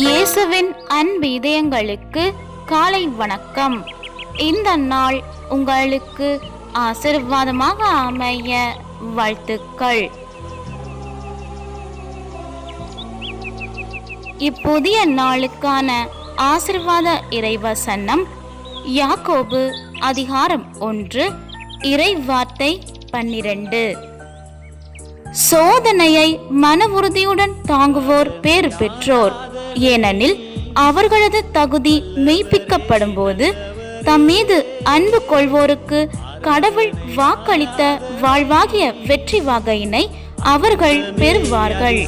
இயேசுவின் அன்பு இதயங்களுக்கு காலை வணக்கம். இந்த நாள் உங்களுக்கு ஆசீர்வாதமாக அமைய வாழ்த்துக்கள். இப்புதிய நாளுக்கான ஆசிர்வாத இறைவசனம் யாக்கோபு அதிகாரம் ஒன்று இறை வார்த்தை பன்னிரண்டு. சோதனையை மன உறுதியுடன் தாங்குவோர் பேறு பெற்றோர். ஏனெனில் அவர்களது தகுதி மெய்ப்பிக்கப்படும் போது தம் மீது அன்பு கொள்வோருக்கு கடவுள் வாக்களித்த வாழ்வாகிய வெற்றி வாகையினை அவர்கள் பெறுவார்கள்.